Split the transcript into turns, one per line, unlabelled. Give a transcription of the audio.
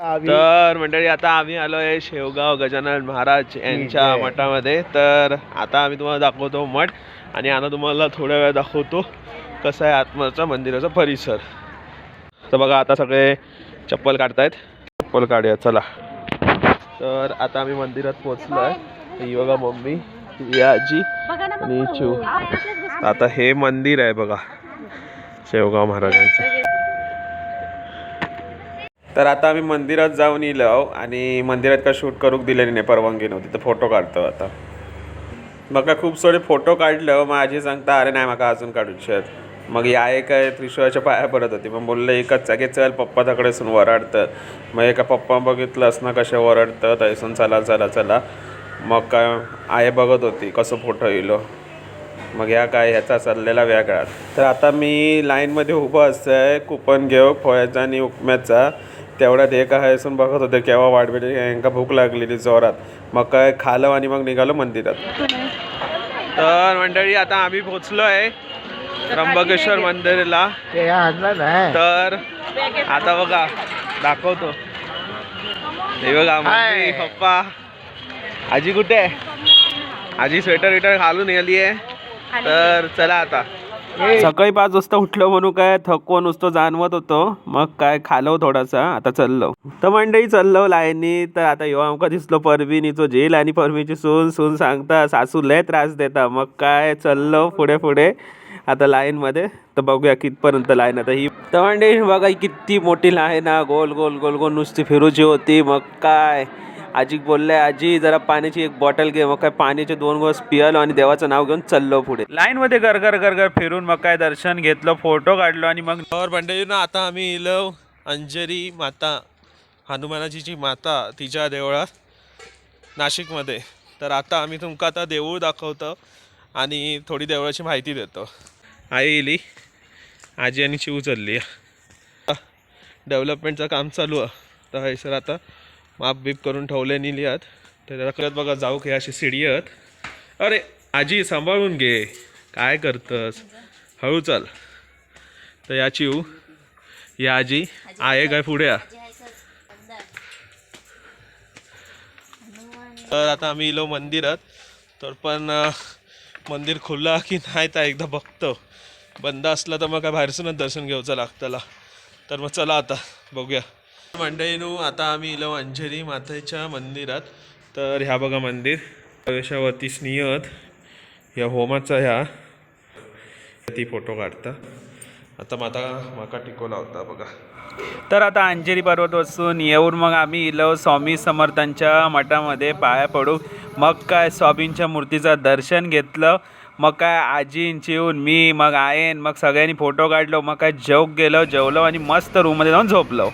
तर मंडळी आता आम्ही आलो आहे शेवगाव गजानन महाराज यांच्या. मठामध्ये. तर आता आम्ही तुम्हाला दाखवतो मठ आणि आता तुम्हाला थोड्या वेळ दाखवतो कसं आहे आत्माचा मंदिराचा परिसर. तर बघा आता सगळे चप्पल काढतायत. चप्पल काढूया चला. तर आता आम्ही मंदिरात पोहोचलो आहे ही बघा मम्मी ही आजी आणि चिव आता हे मंदिर आहे बघा शेवगाव महाराजांचं. तर आता आम्ही मंदिरात जाऊन येलो आणि मंदिरात का शूट करूक दिलेली नाही परवानगी नव्हती. तर फोटो काढतो आता. म्हाका खूप सारे फोटो काढलं मग आजी सांगता अरे नाही म्हाका अजून काढूचे आहेत मग या एक त्रिशूळाच्या पाया पडत होती. मग बोललं एकच जागे चल पप्पा तकडेसून वराडतं मग एका पप्पा बघितलं असणं कसे वरडतं थंयसून चला चला चला. मग काय आई बघत होती कसं फोटो येलो मग ह्या काय ह्याचा चाललेला वेगळा तर आता मी लाईनमध्ये उभं असतंय. कुपन घेऊ फळ्याचा आणि उपम्याचा तेवढ्यात हे काय असून बघत होते केव्हा वाट भेटेल यांका भूक लागलेली जोरात. मग काय खालं आणि मग निघालो मंदिरात. तर मंडळी आता आम्ही पोचलो आहे त्र्यंबकेश्वर मंदिरला. तर आता बघा दाखवतो. हे बघा मम्मी. पप्पा. आजी कुठे आहे? आजी स्वेटर विटर घालून गेली आहे तर चला आता. सकाळी पाच वाजता उठलो म्हणून काय थकवा नुसतं जाणवत होतो. मग काय खालो थोडासा आता चाललो. तर मंडळी चाललो लायनी तर आता यो आमका दिसलो परवीनीचो जेल आणि परवीची सून सून सांगता सासू लय त्रास देता. मग काय चाललो पुढे पुढे. आता लाईनमध्ये तर बघूया कितपर्यंत लाईन आता ही. तर बघा किती मोठी लाईन आहे गोल गोल गोल गोल नुसती फिरूची होती. मग काय? आजी बोलले आजी जरा पाण्याची एक बॉटल घे मग काय पाण्याचे दोन गोस पियालो आणि देवाचं नाव घेऊन चाललो पुढे. लाईन मध्ये गरगर गरगर फिरून मग काय दर्शन घेतलं फोटो काढलो आणि मग मंडळी ना आता आम्ही इलो अंजरी माता हनुमानाजीची माता तिच्या देवळात नाशिकमध्ये. तर आता आम्ही तुमका आता देऊळ दाखवतो आणि थोडी देवळाची माहिती देतो. आई येली आजी आणि शिव चालली डेव्हलपमेंटचं काम चालू आहे. तर हैसर आता माप बीप करून ठेवले नेली आहेत तर त्याला करत बघा जाऊ की अशी सिडी आहेत. अरे आजी सांभाळून घे. काय करतस? हळू चाल. तर या चिव या आजी. आहे काय पुढे. या तर आता आम्ही इलो मंदिरात. तर पण मंदिर खुल्ला की नाही तर एकदा बघतो. बंद असलं तर मग काय बाहेरसूनच दर्शन घेऊचं लागतला तर मग चला आता. बघूया. मंडळीनू आता आम्ही इलो अंजली मातेच्या मंदिरात. तर ह्या बघा मंदिर. प्रवेशावरती स्नेहत ह्या होमाचा ह्या. ती फोटो काढता. आता माता माका टिको लावता बघा. तर आता अंजेरी पर्वत वसून येऊन मग आम्ही इलो स्वामी समर्थांच्या मठामध्ये पाया पडू. मग काय स्वामींच्या मूर्तीचं दर्शन घेतलं. मग काय आजींची येऊन मी मग आयन मग सगळ्यांनी फोटो काढलो. मग काय जेवक गेलो जेवलो आणि मस्त रूममध्ये जाऊन झोपलो.